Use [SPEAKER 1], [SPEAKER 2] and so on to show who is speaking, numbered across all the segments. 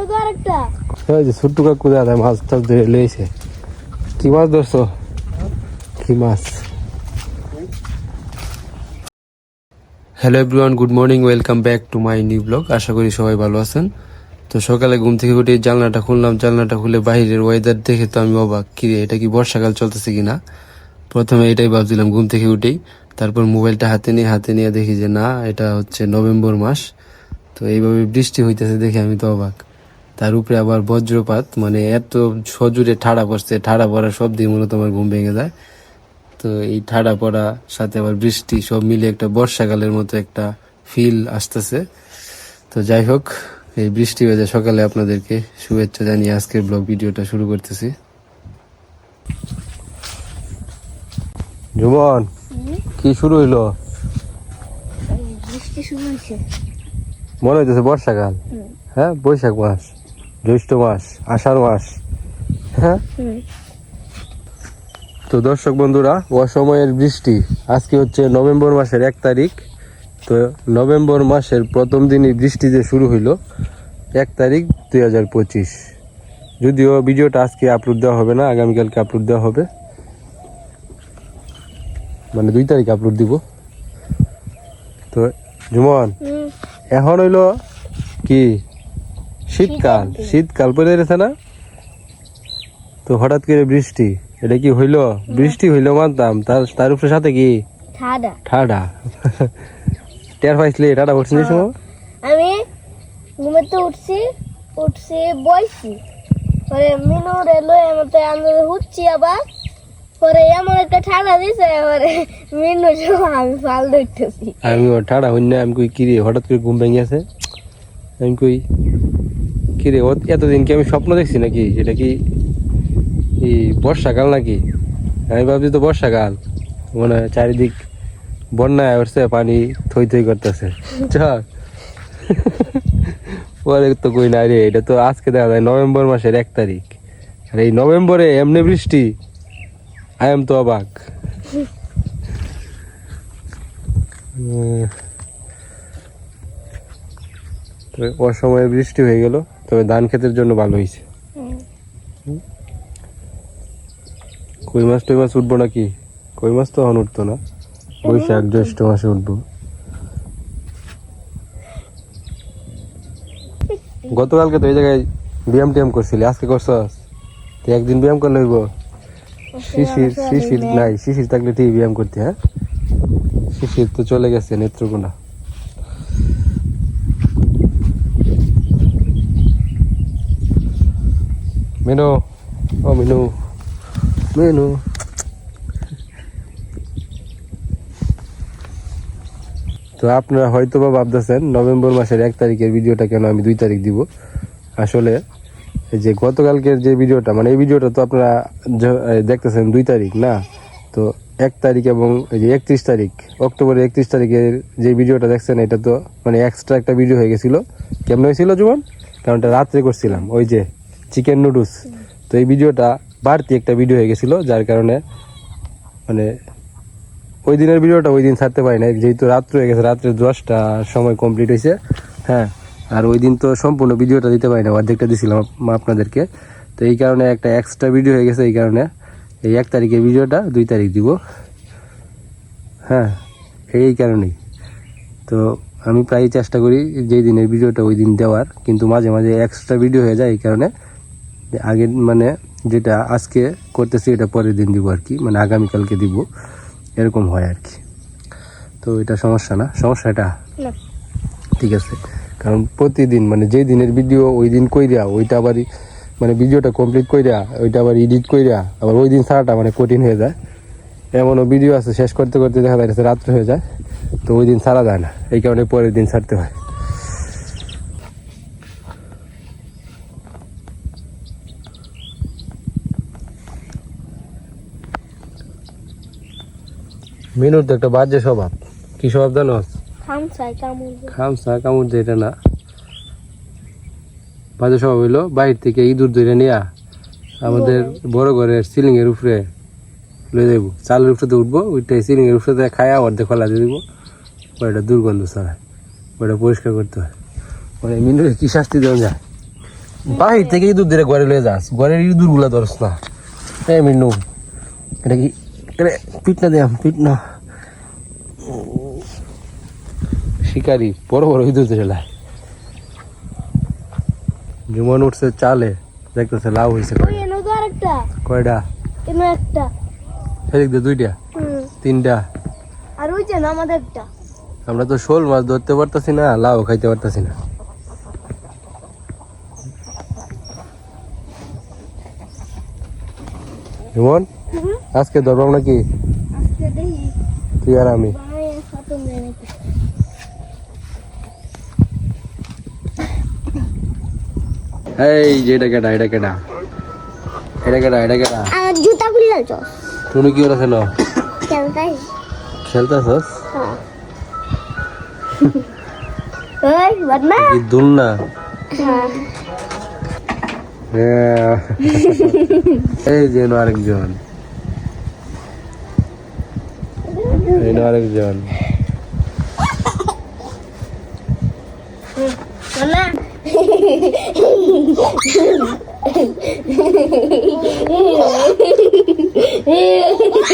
[SPEAKER 1] ওটা তো আরেকটা।
[SPEAKER 2] ওই যে ছোট্ট কাকু দাদা মাছ টাছ ধরে লেগেছে কি মাছ ধরছো? কি মাছ? Hello everyone good morning welcome back to my new blog আশা করি সবাই ভালো আছেন। তো সকালে ঘুম থেকে উঠে জানলাটা খুললাম জানলাটা খুলে বাইরের ওয়েদার দেখে তো আমি অবাক। কিরে এটা কি বর্ষাকাল চলতেছে কিনা? প্রথমে এটাই ভাবছিলাম ঘুম থেকে উঠেই। তারপর মোবাইলটা হাতে নিয়ে হাতে নিয়ে দেখি যে না এটা হচ্ছে নভেম্বর মাস। তো এইভাবে বৃষ্টি হইতেছে দেখে আমি তো অবাক। তার উপরে আবার বজ্রপাত মানে এত সজুরে ঠাড়া পড়ছে ঠাড়া পড়া সব দিয়ে মূলত আমার ঘুম ভেঙে যায়। তো এই ঠাড়া পড়া সাথে আবার বৃষ্টি সব মিলে একটা বর্ষাকালের মতো একটা ফিল আসতেছে। তো যাই হোক এই বৃষ্টি ভেজা সকালে আপনাদেরকে শুভেচ্ছা জানিয়ে আজকের ব্লগ ভিডিওটা শুরু করতেছি। জুমন কি শুরু হইল? মনে হইতেছে বর্ষাকাল। হ্যাঁ বৈশাখ মাস। জ্যৈষ্ঠ মাস আষাঢ় মাস হ্যাঁ? তো দর্শক বন্ধুরা অসময়ের বৃষ্টি আজকে হচ্ছে নভেম্বর মাসের এক তারিখ। তো নভেম্বর মাসের প্রথম দিনই বৃষ্টি যে শুরু হইল এক তারিখ দুই হাজার পঁচিশ। যদিও ভিডিওটা আজকে আপলোড দেওয়া হবে না আগামীকালকে আপলোড দেওয়া হবে। মানে দুই তারিখ আপলোড দিব। তো জুমন এখন হইল কি? শীতকাল শীতকাল পড়ে গেছে না? তো হঠাৎ করে বৃষ্টি এটা কি হইল? বৃষ্টি হইল মানতাম তার তার উপরে সাথে কি?
[SPEAKER 1] ঠাডা।
[SPEAKER 2] ঠাডা। টের পাইছিলি ঠাডা পড়ছিস সময়?
[SPEAKER 1] আমি ঘুমেতে উঠছি উঠছি বইছি। পরে মিনু রে লয়ে মতো আমি উঠছি আবার। পরে এমন একটা ঠান্ডা দিছে পরে মিনু আমি ফাল ধরতেছি।
[SPEAKER 2] আমি ঠাডা হইনা আমি কই কিরে হঠাৎ করে ঘুম ভেঙে আছে আমি কই কিরে, ও এতদিন কি আমি স্বপ্ন দেখছি নাকি? এটা কি বর্ষাকাল নাকি? আমি ভাবছি তো বর্ষাকাল। মনে হয় চারিদিক বন্যায় উঠছে পানি থই থই করতেছে। পরে তো কই না রে, এটা তো আজকে দেখা যায় নভেম্বর মাসের এক তারিখ। আর এই নভেম্বরে এমনি বৃষ্টি, আই এম তো অবাক। অসময়ে বৃষ্টি হয়ে গেল। তবে ধান ক্ষেতের জন্য ভালো হয়েছে। কই মাছ টই মাছ উঠবো নাকি? কই মাছ তো এখন উঠতো না। বৈশাখ জ্যৈষ্ঠ মাসে উঠবো। গতকালকে তো এই জায়গায় ব্যায়াম টিয়াম করছিলি, আজকে করছস? তুই একদিন ব্যায়াম করলে হইব। শিশির শিশির, নাই, শিশির থাকলে ঠিক ব্যায়াম করতে হ্যাঁ? শিশির তো চলে গেছে নেত্রকোনা। মেনু ও মেনু মেনু তো আপনারা হয়তো বা ভাবতেছেন, নভেম্বর মাসের এক তারিখের ভিডিওটা কেন আমি দুই তারিখ দিব? আসলে যে গতকালকের যে ভিডিওটা মানে এই ভিডিওটা তো আপনারা দেখতেছেন দুই তারিখ, না? তো এক তারিখ এবং এই যে একত্রিশ তারিখ, অক্টোবরের একত্রিশ তারিখের যে ভিডিওটা দেখছেন, এটা তো মানে এক্সট্রা একটা ভিডিও হয়ে গেছিল। কেমন হয়েছিল, জীবন? কারণ এটা রাত্রে করছিলাম, ওই যে চিকেন নুডলস তো এই ভিডিওটা বাড়তি একটা ভিডিও হয়ে গেছিল, যার কারণে মানে ওই দিনের ভিডিওটা ওই দিন ছাড়তে পারি না যেহেতু রাত্র হয়ে গেছে, রাত্রে দশটা সময় কমপ্লিট হয়েছে হ্যাঁ। আর ওই দিন তো সম্পূর্ণ ভিডিওটা দিতে পারি না অর্ধেকটা দিছিলাম আপ- আপনাদেরকে। তো এই কারণে একটা এক্সট্রা ভিডিও হয়ে গেছে, এই কারণে এই এক তারিখের ভিডিওটা দুই তারিখ দিব। হ্যাঁ এই কারণেই। তো আমি প্রায় চেষ্টা করি যেই দিনের ভিডিওটা ওই দিন দেওয়ার, কিন্তু মাঝে মাঝে এক্সট্রা ভিডিও হয়ে যায়, এই কারণে যে আগে মানে যেটা আজকে করতেছি এটা পরের দিন দিব আর কি। মানে আগামীকালকে দিব। এরকম হয় আর কি। তো এটা সমস্যা না। সমস্যা এটা? ঠিক আছে। কারণ প্রতিদিন মানে যেই দিনের ভিডিও ওই দিন কইরা ওইটা আবার মানে ভিডিওটা কমপ্লিট কইরা ওইটা আবার এডিট কইরা আবার ওই দিন ছাড়াটা মানে কঠিন হয়ে যায়। এমনও ভিডিও আছে শেষ করতে করতে দেখা যাচ্ছে রাত্র হয়ে যায়। তো ওই দিন ছাড়া যায় না। এই কারণে পরের দিন ছাড়তে হয়। মিনুর তো একটা বাজে স্বভাব। কি স্বভাব জানো?
[SPEAKER 1] খাম
[SPEAKER 2] খামসা কামড় দিয়ে এটা না। বাজে স্বভাব হইল বাইর থেকে ইঁদুর ধরে নিয়া আমাদের বড়। ঘরের সিলিং এর উপরে লয়ে যাইব। চালের উপরে উঠবো ওইটাই সিলিং এর উপরে খায়া অর্ধেক খোলা দিয়ে দিব। ওইটা দুর্গন্ধ ছাড়ায় ওইটা পরিষ্কার করতে হয়। মানে মিনুরে কি শাস্তি দেওয়া যায়? বাহির থেকে ইঁদুর ধরে ঘরে লয়ে যাস ঘরের ইঁদুরগুলা ধরস না। এই মিন্নু এটা কি পিটনা দিয়াম পিটনা। শিকারি বড় বড় ইঁদুর দিয়ে লাই জুমন উঠছে চালে দেখতেছে লাভ হয়েছে কয়টা।
[SPEAKER 1] একটা।
[SPEAKER 2] সেদিক দিয়ে দুইটা। তিনটা।
[SPEAKER 1] আর ওই যে আমাদের একটা।
[SPEAKER 2] আমরা তো শোল মাছ ধরতে পারতাছি না লাউ খাইতে পারতাছি না। জুমন আজকে ধরবাম নাকি তুই আর আমি
[SPEAKER 1] ভাই খতম দেয় নাকি
[SPEAKER 2] এই যে এটা কেটা এটা কেটা এটা কেটা এটা কেটা
[SPEAKER 1] আমার জুতা খুলে যাচ্ছ
[SPEAKER 2] তুমি কি ওরা খেলো?
[SPEAKER 1] খেলতাই।
[SPEAKER 2] খেলতেছস?
[SPEAKER 1] হ্যাঁ। ওই বদমা।
[SPEAKER 2] কি দুল না
[SPEAKER 1] হ্যাঁ।
[SPEAKER 2] হ্যাঁ। এই যে আরেকজন। এনো আরেকজন।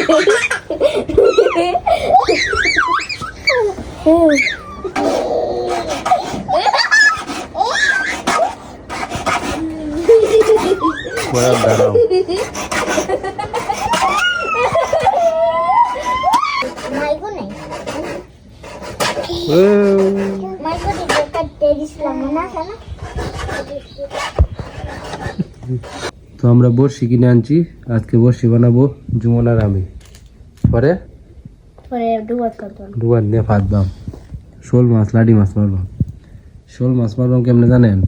[SPEAKER 1] বদমা
[SPEAKER 2] বড় দাঁড়াও
[SPEAKER 1] মাইকো নাই
[SPEAKER 2] ও,
[SPEAKER 1] মাইকো দিতে কাটতে দিছিলাম না কেন
[SPEAKER 2] তো আমরা বড়শি কিনে আনছি। আজকে বড়শি বানাবো জুমন আর আমি। পরে?
[SPEAKER 1] ডুবাত
[SPEAKER 2] ফাঁদবাম শোল মাছ লাডি মাছ মারবাম শোল মাছ মারবাম কেমনে জানেন?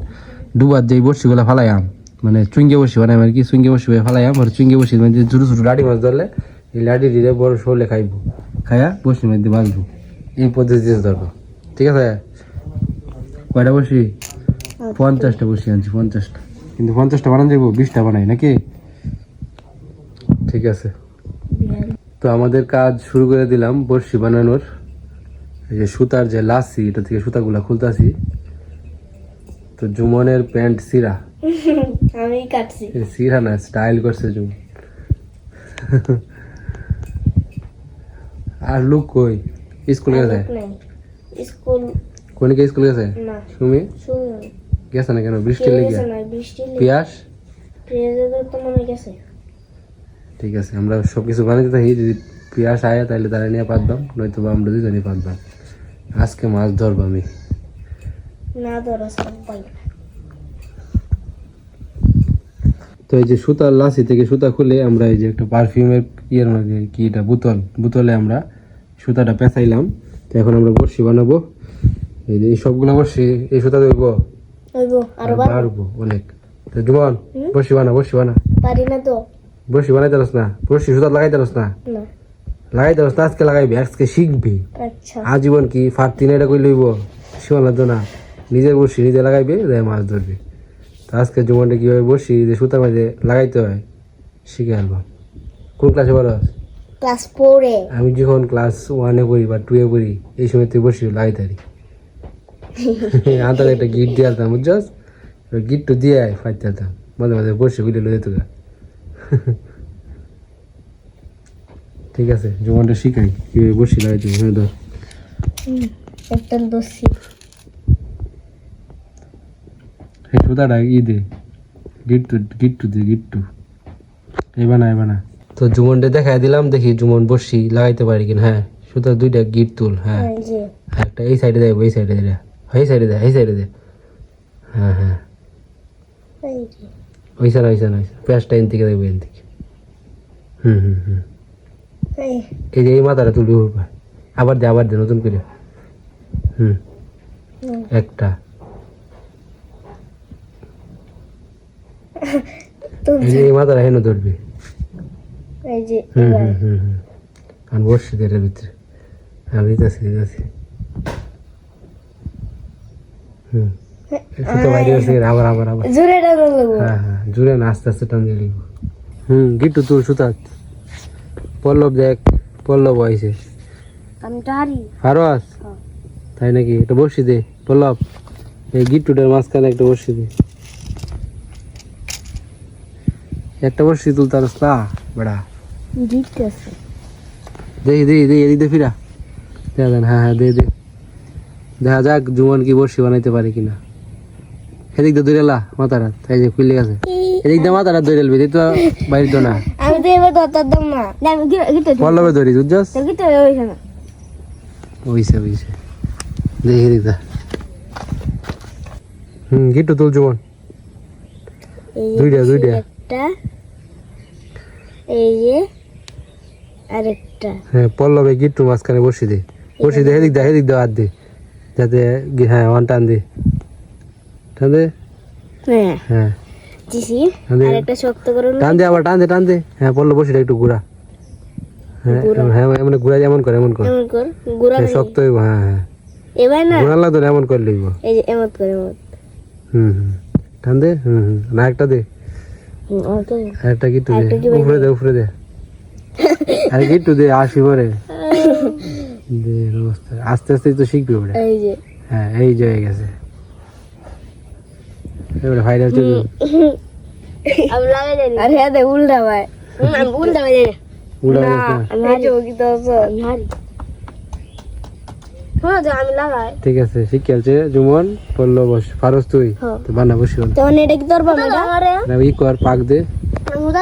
[SPEAKER 2] ডুবার যেই বড়শিগুলো ফালাইয়াম মানে চুঙ্গে বসি বানাই আর কি চুঙ্গে বসি ফালাইয়াম আর চুঙ্গে বসি মানে ছোটো ছোটো লাডি মাছ ধরলে এই লাডি দিয়ে বড় শোলে খাইবো। খাইয়া বসির মধ্যে বাঁধবো এই পদ্ধতিতে ধরবো। ঠিক আছে? কয়টা বসি পঞ্চাশটা বসি আনছি পঞ্চাশটা। কিন্তু পঞ্চাশটা বানান যাব বিশটা বানাই নাকি? ঠিক আছে। তো আমাদের কাজ শুরু করে দিলাম বড়শি বানানোর। এই যে সুতার যে লাসি এটা থেকে সুতাগুলা খুলতাছি। তো জুমনের প্যান্ট সিরা।
[SPEAKER 1] আমি কাটছি।
[SPEAKER 2] এই সিরা না স্টাইল করছে জুমন আর লোক কই? স্কুল গেছে?
[SPEAKER 1] স্কুল
[SPEAKER 2] কোনকে স্কুল গেছে?
[SPEAKER 1] না।
[SPEAKER 2] সুমি?
[SPEAKER 1] শুনুন
[SPEAKER 2] গেছে না কেন? বৃষ্টি লেগে?
[SPEAKER 1] গেছে।
[SPEAKER 2] ঠিক আছে আমরা সব কিছু বানাইতে থাকি। যদি পিয়াস আয় তাহলে তারা নিয়ে পারতাম নয়তো বা আমরা দুজনে পারতাম আজকে মাছ ধরবো আমি।
[SPEAKER 1] না ধরো সবাই
[SPEAKER 2] তো এই যে সুতার লাসি থেকে সুতা খুলে আমরা এই যে একটা পারফিউমের ইয়ের মধ্যে কি এটা বোতল। বোতলে আমরা সুতাটা পেঁচাইলাম। তো এখন আমরা বড়শি বানাবো। এই যে এই সবগুলো বড়শি এই সুতা দেবো
[SPEAKER 1] হইব
[SPEAKER 2] আরও অনেক। জুমন? বানা বানা।
[SPEAKER 1] পারি না তো।
[SPEAKER 2] না সুতা না।
[SPEAKER 1] না।
[SPEAKER 2] আজকে লাগাইবি আজকে শিখবি।
[SPEAKER 1] আচ্ছা।
[SPEAKER 2] আজীবন কি ফাটতি না এটা কই লইব? সীমানা তো না। নিজের বসি নিজে লাগাইবে মাছ ধরবে। তো আজকে জুমনটা কীভাবে বসি যে সুতার মাঝে লাগাইতে হয় শিখে আনবাম কোন ক্লাসে পড়ো
[SPEAKER 1] ক্লাস ফোরে
[SPEAKER 2] আমি যখন ক্লাস ওয়ানে পড়ি বা টুয়ে পড়ি এই সময় তুই বসি লাগাইতে পারি। আনতে একটা গিট দিয়ে আলতাম বুঝছস? গিট তো দিয়ে আয় ফাইতে আলতাম মাঝে মাঝে বসে গুলি তো ঠিক আছে জুমনটা শিখাই কীভাবে বসি লাগাইতে হবে হ্যাঁ ধর।
[SPEAKER 1] একটা দোষী।
[SPEAKER 2] এই সুতাটা ই দে। গিট্টু গিট্টু দে গিট্টু। এবার না এবার না তো জুমনটা দেখাই দিলাম দেখি জুমন বসি লাগাইতে পারি কিনা। হ্যাঁ সুতা দুইটা গিট তুল হ্যাঁ। হ্যাঁ, একটা এই সাইডে দেয় এই সাইডে দে এই সাইডে দে এই সাইডে দে। হ্যাঁ হ্যাঁ। ওই সাইড ওই সাইড পেঁয়াজটা এন থেকে দেবো এন থেকে। হুম হুম হুম।
[SPEAKER 1] এই।
[SPEAKER 2] যে এই মাথাটা তুলবি উপর আবার দে আবার দে নতুন করে। হুম। একটা। এই যে এই মাথাটা হেন ধরবি। হুম হুম হুম হুম। আর বসছি এটার ভিতরে। হ্যাঁ দিতেছি দিতেছি। হুম। তো বাইরে আছে আবার আবার আবার।
[SPEAKER 1] জোরে টানো লাগবো।
[SPEAKER 2] হ্যাঁ হ্যাঁ না আস্তে আস্তে টান হুম গিট্টু তুল সুতাত পল্লব দেখ পল্লব আইছে।
[SPEAKER 1] আমি হ্যাঁ।
[SPEAKER 2] তাই নাকি? এটা বসি দে পল্লব। এই গিট্টুটার মাঝখানে একটা বসি দে। একটা বর্ষি তুলতে পারস না বেড়া।
[SPEAKER 1] আছে।
[SPEAKER 2] দেখি দেখি দেখি এদিক ফিরা। দেখা হ্যাঁ হ্যাঁ দে দে। দেখা যাক জুমন কি বর্ষি বানাইতে পারে কিনা। এদিক দিয়ে দৌড়ে এলা মাথার হাত এই যে গেছে। এদিক দিয়ে মাথার হাত দৌড়ে এলবি তো বাইরে তো না।
[SPEAKER 1] আমি তো এবার ধরতাম না।
[SPEAKER 2] পল্লবে ধরি বুঝছস? ওইসে ওইসে। দেখি হুম গিট্টু তুল জুমন দুইটা, দুইটা।
[SPEAKER 1] একটা এই যে আরেকটা।
[SPEAKER 2] হ্যাঁ পল্লবে গিট্টু মাঝখানে বসি দে। বসি দে এদিক দা এদিক দা হাত দে। যাতে হ্যাঁ ওয়ান টান দে। টান দে
[SPEAKER 1] হ্যাঁ।
[SPEAKER 2] হ্যাঁ
[SPEAKER 1] দিছি
[SPEAKER 2] টান দে
[SPEAKER 1] শক্ত করুন।
[SPEAKER 2] টান দে আবার টান দে টান দে হ্যাঁ পল্লব বসি দে একটু ঘুরা হ্যাঁ হ্যাঁ ঘুরা এমন কর এমন কর।
[SPEAKER 1] এমন কর
[SPEAKER 2] হ্যাঁ, শক্ত হইব হ্যাঁ হ্যাঁ।
[SPEAKER 1] এবার না?
[SPEAKER 2] ঘুরা লাগতো এমন করে লইব।
[SPEAKER 1] এই যে এমন করে এমন।
[SPEAKER 2] হুম হুম। টান দে হুম হুম। না একটা দে। একটা
[SPEAKER 1] কি বাইরে?
[SPEAKER 2] উপরে দে উপরে দে। আরে গিট্টু দে আসি পরে। দে অবস্থা। আস্তে আস্তে তো শিখবি ওটা
[SPEAKER 1] এই যে।
[SPEAKER 2] হ্যাঁ এই যে হয়ে গেছে। এবারে ভাইরাল চলবে
[SPEAKER 1] আমি লাগাই জানি আরে হ্যাঁ হ্যাঁ তো আমি লাগাই।
[SPEAKER 2] ঠিক আছে শিখে আছে জুমন পড়ল বস পারস তুই।
[SPEAKER 1] হ্যাঁ।
[SPEAKER 2] তো বানা বসি
[SPEAKER 1] তো এটা কি তোর বাবা
[SPEAKER 2] না? ই কর পাক দে।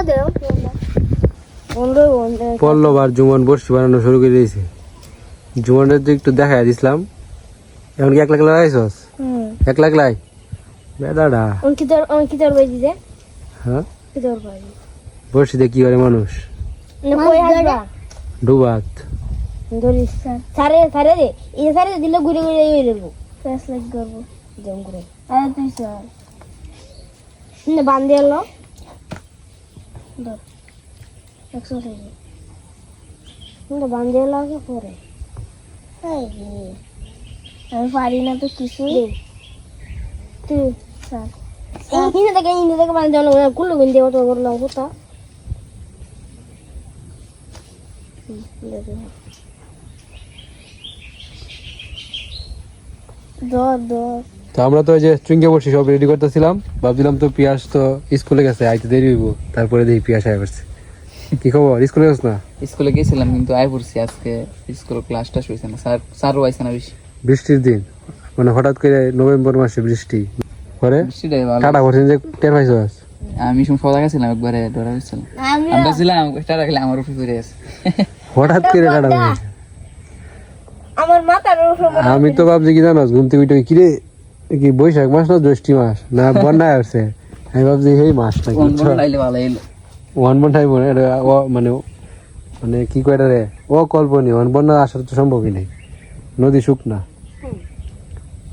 [SPEAKER 1] দেও
[SPEAKER 2] পড়ল জুমন বসি বানানো শুরু করে দিয়েছে। জুমনের তো একটু দেখাই দিছিলাম। এখন কি এক লাখ লাগাইছস
[SPEAKER 1] হুম।
[SPEAKER 2] এক লাখ লাই বেদাডা।
[SPEAKER 1] অঙ্কিতর অঙ্কিতর বাই দিতে
[SPEAKER 2] হ্যাঁ?
[SPEAKER 1] কিতর বাই
[SPEAKER 2] বসি দে কি করে মানুষ?
[SPEAKER 1] না কই হাসবা
[SPEAKER 2] ডুবাত।
[SPEAKER 1] ধরিস সারে সারে দে। এই সারে দিলে ঘুরে ঘুরে এই দেবো ফেস লাইক করব। জম করে আরে তুই স্যার। নে বান্ধে এলো ধর। এক্সারসাইজ নে বান্ধে এলো আগে পরে। রে আমি পারি না তো কিছু তুই স্যার। ইনে থেকে ইনে থেকে বান্ধে এলো কুলো গুন্দে অত করলাম কোথা? হুম, দেখো দর দর
[SPEAKER 2] তো আমরা তো ওই যে চুঙ্গে বসি সব রেডি করতেছিলাম। ভাবছিলাম তো পিয়াস তো স্কুলে গেছে আইতে দেরি হইব। তারপরে দেখি পিয়াস আয় করছে কি খবর? স্কুলে গেছ না?
[SPEAKER 3] স্কুলে গেছিলাম কিন্তু আয় পড়ছি আজকে। স্কুল ক্লাসটা শুয়েছে না। স্যার স্যারও আইসে না বেশি।
[SPEAKER 2] বৃষ্টির দিন। মানে হঠাৎ করে নভেম্বর মাসে বৃষ্টি। পরে? কাটা করছেন যে টের পাইছ
[SPEAKER 3] আমি সব সদা গেছিলাম একবারে ডরা গেছিলাম। আমরা ছিলাম একটা রাখলে আমার উপরে ফিরে আছে।
[SPEAKER 2] হঠাৎ করে কাটা হয়েছে
[SPEAKER 1] আমার মাথার উপর
[SPEAKER 2] আমি তো ভাবছি কি জানো ঘুম থেকে উঠে কিরে কি বৈশাখ মাস না জ্যৈষ্ঠী মাস? না বন্যায় আসছে। আমি ভাবছি এই মাস নাকি ওয়ান বন টাইম ও মানে মানে কি কয় এটা রে ও কল্পনীয় ওয়ান বন্যা আসার তো সম্ভবই নেই নদী শুকনা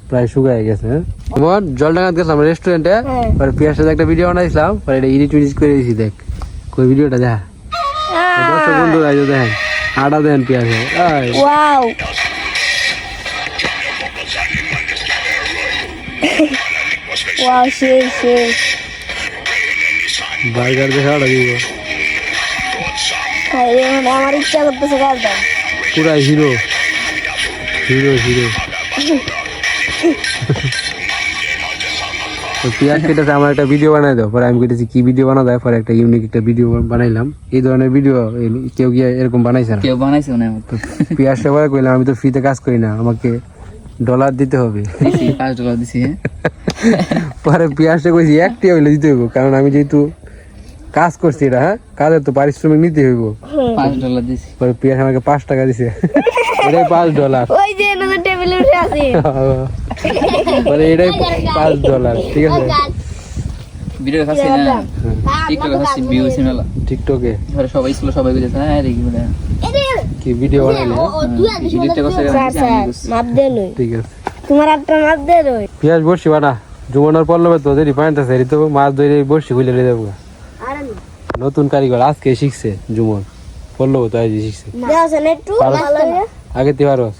[SPEAKER 2] প্রায় শুকায় গেছে হ্যাঁ আমার জলডাঙ্গাত গেছিলাম রেস্টুরেন্টে
[SPEAKER 1] হ্যাঁ।
[SPEAKER 2] পরে পিয়ার সাথে একটা ভিডিও বানাইছিলাম পরে এটা ইডিট উডিট করে দিয়েছি দেখ কই ভিডিওটা দেখ দর্শক বন্ধু আইজো দেখেন আটা দেন পিয়াসে
[SPEAKER 1] ওয়াও ওয়াও সেই সেই
[SPEAKER 2] বার্গার দেখে আটা দিব
[SPEAKER 1] আমার ইচ্ছা করতেছে
[SPEAKER 2] পুরা হিরো। Hero hero. তো পিয়াজ কেটেছে আমার একটা ভিডিও বানাই দাও। পরে আমি কেটেছি কি ভিডিও বানা দেয় পরে একটা ইউনিক একটা ভিডিও বানাইলাম। এই ধরনের ভিডিও কেউ কি এরকম বানাইছে না।
[SPEAKER 3] কেউ বানাইছে ওনার মতো
[SPEAKER 2] পিয়াজ সেবার কইলাম আমি তো ফ্রিতে কাজ করি না আমাকে ডলার দিতে হবে।
[SPEAKER 3] পাঁচ ডলার দিছি হ্যাঁ।
[SPEAKER 2] পরে পিয়াজটা কইছি একটি হইলে দিতে হইব কারণ আমি যেহেতু কাজ করছি এটা হ্যাঁ? কাজের তো পারিশ্রমিক নিতে হইব।
[SPEAKER 3] পাঁচ ডলার দিছি।
[SPEAKER 2] পরে পিয়াজ আমাকে পাঁচ টাকা দিছে। এটাই পাঁচ ডলার।
[SPEAKER 1] ওই যে টেবিলে উঠে আছে।
[SPEAKER 2] মানে এটাই পাঁচ ডলার ঠিক আছে?
[SPEAKER 3] ভিডিও খাচ্ছি না টিকটকে খাচ্ছি ভিউ সিমেলা
[SPEAKER 2] টিকটকে
[SPEAKER 3] এবারে সবাই সবাই হ্যাঁ
[SPEAKER 2] কি ভিডিও বানাইলে?
[SPEAKER 1] মাপ দে লই
[SPEAKER 2] ঠিক আছে।
[SPEAKER 1] তোমার একটা মাপ দে লই
[SPEAKER 2] পিয়াজ বসছি বানা। জুমনার পল্লবে তো দেরি পাইতে আছে তো মাছ ধরে বসছি খুলে
[SPEAKER 1] আর আমি
[SPEAKER 2] নতুন কারিগর আজকে শিখছে জুমন। পল্লব তো আজকে শিখছে। আগে তুই পারো।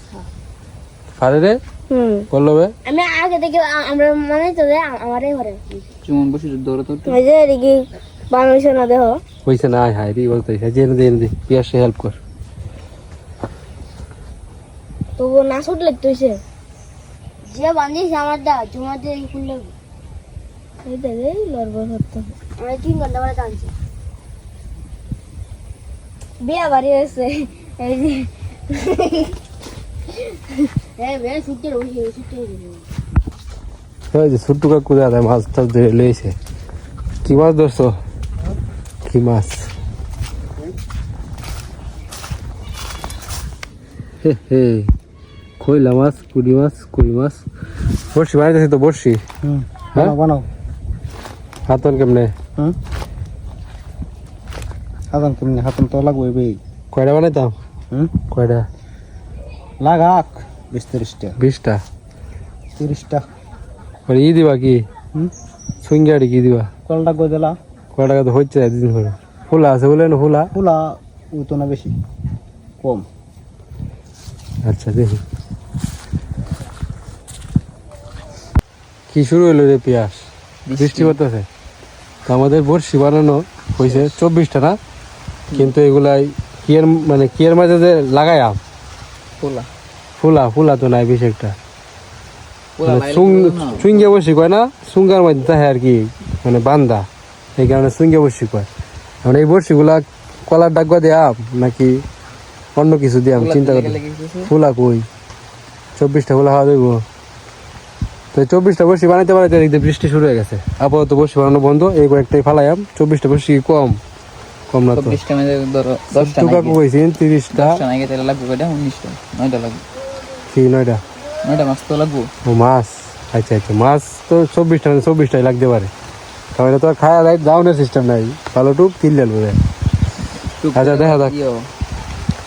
[SPEAKER 2] পারে রে?
[SPEAKER 1] হুম।
[SPEAKER 2] পল্লবে
[SPEAKER 1] আমি আগে থেকে আ- আমরা মনে তো যে আ- আমারই ঘরে।
[SPEAKER 3] চুমন বসে দৌড়াতে
[SPEAKER 1] ওই যে না দেখো।
[SPEAKER 2] হইছে না হাই রে বলতে জেনে দে দে পিয়াজ হেল্প কর।
[SPEAKER 1] তবু না ছুটলে তুইছে যে বান্ধিস আমার দা দিয়ে খুললে। এই দে রে লড়বড় করতে। আমি তিন ঘণ্টা পরে টানছি। বিয়া বাড়ি হয়েছে। এই যে।
[SPEAKER 2] ওই ছোট্ট কাকু দাদা মাছ টাছ ধরে লইছে। কি মাছ ধরছো? কি মাছ? হে হে। খইলা মাছ কুড়ি মাছ কই মাছ? তো বড়শি। হ্যাঁ?
[SPEAKER 4] বানাও
[SPEAKER 2] কেমনে?
[SPEAKER 4] হাতন কেমনি হাতন তো লাগবে বে
[SPEAKER 2] কয়টা বানাইতাম?
[SPEAKER 4] হুম?
[SPEAKER 2] কয়টা?
[SPEAKER 4] লাগাক বিশ তিরিশটা।
[SPEAKER 2] বিশটা?
[SPEAKER 4] তিরিশটা।
[SPEAKER 2] ই দিবা কি?
[SPEAKER 4] হুম?
[SPEAKER 2] সুইঙ্গাড়ি কি দিবা?
[SPEAKER 4] কল লাগবে দিলা?
[SPEAKER 2] কয় টাকা তো হচ্ছে দিন করে ফুলা আছে বলে না ফুলা?
[SPEAKER 4] ফুলা উতো না বেশি কম।
[SPEAKER 2] আচ্ছা দেখি। কি শুরু হইল রে পিয়াস? বৃষ্টি। তো আমাদের বড়শি বানানো হয়েছে চব্বিশটা না? কিন্তু এগুলাই কিয়ের মানে কিয়ের মাঝে যে লাগাইয়াম
[SPEAKER 3] পোলা
[SPEAKER 2] ফুলা। ফুলা ফুলা তো নাই বেশি একটা। মানে। সুঙ্গে বসি কয় না? সুঙ্গার মধ্যে তাহে আর কি মানে বান্দা। এই কারণে সুঙ্গে বসি কয়। মানে এই বড়শিগুলা কলার ডাকবা দিয়াম নাকি অন্য কিছু দিয়ে
[SPEAKER 3] পোলা
[SPEAKER 2] চিন্তা করি ফুলা কই? চব্বিশটা ফুলা খাওয়া দেবো তো চব্বিশটা বসি বানাইতে বানাইতে দেখতে বৃষ্টি শুরু হয়ে গেছে। আপাতত বসি বানানো বন্ধ এই কয়েকটাই ফালাই ফালাইয়াম। চব্বিশটা বসি কম। কম না তো।
[SPEAKER 3] চব্বিশটা মেয়েদের ধরো দশটা
[SPEAKER 2] টুকা
[SPEAKER 3] নাকি
[SPEAKER 2] কইছেন তিরিশটা
[SPEAKER 3] দশটা নাকি তাহলে লাগবে কয়টা? উনিশটা নয়টা লাগবে।
[SPEAKER 2] কি নয়টা?
[SPEAKER 3] নয়টা মাছ তো লাগবো।
[SPEAKER 2] ও মাছ। আচ্ছা আচ্ছা মাছ তো চব্বিশটা মানে চব্বিশটাই লাগতে পারে। এটা তো খাওয়া যায় দাউনের সিস্টেম নাই। ভালো টুক কিনলেন বোধ
[SPEAKER 3] টুক
[SPEAKER 2] আচ্ছা, দেখা যাক।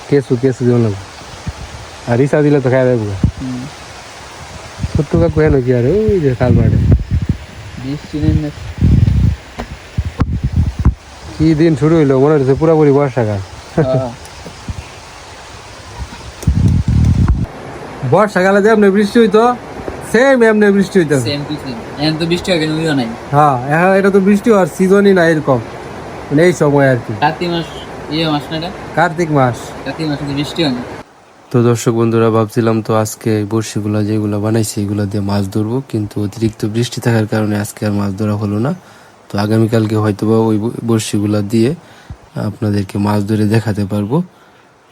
[SPEAKER 2] কেসু কেসু দিও লাগবে। আর রিসা দিলে তো খাওয়া যাবে। ছোট্ট কাকু হেন কি আর ওই যে খাল মাঠে।
[SPEAKER 3] বৃষ্টি নেমে
[SPEAKER 2] কি দিন শুরু হইল? মনে হচ্ছে পুরোপুরি বর্ষাকাল।
[SPEAKER 3] হ্যাঁ।
[SPEAKER 2] বর্ষাকালে যে এমনি বৃষ্টি হইতো সেম এমনি বৃষ্টি হইতেছে।
[SPEAKER 3] সেম টু সেম এখন তো বৃষ্টি হয় নদীও নাই।
[SPEAKER 2] হ্যাঁ এখন এটা তো বৃষ্টি হওয়ার সিজনই না এরকম। মানে এই সময় আর কি।
[SPEAKER 3] কার্তিক মাস ইয়ে মাস না এটা?
[SPEAKER 2] কার্তিক মাস।
[SPEAKER 3] কার্তিক মাসে বৃষ্টি হয়
[SPEAKER 2] তো দর্শক বন্ধুরা ভাবছিলাম তো আজকে বড়শিগুলো যেগুলো বানাইছি এগুলো দিয়ে মাছ ধরবো। কিন্তু অতিরিক্ত বৃষ্টি থাকার কারণে আজকে আর মাছ ধরা হলো না। তো আগামীকালকে হয়তো বা ওই বড়শিগুলো দিয়ে আপনাদেরকে মাছ ধরে দেখাতে পারব।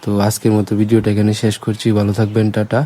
[SPEAKER 2] তো আজকের মতো ভিডিওটা এখানে শেষ করছি। ভালো থাকবেন, টাটা।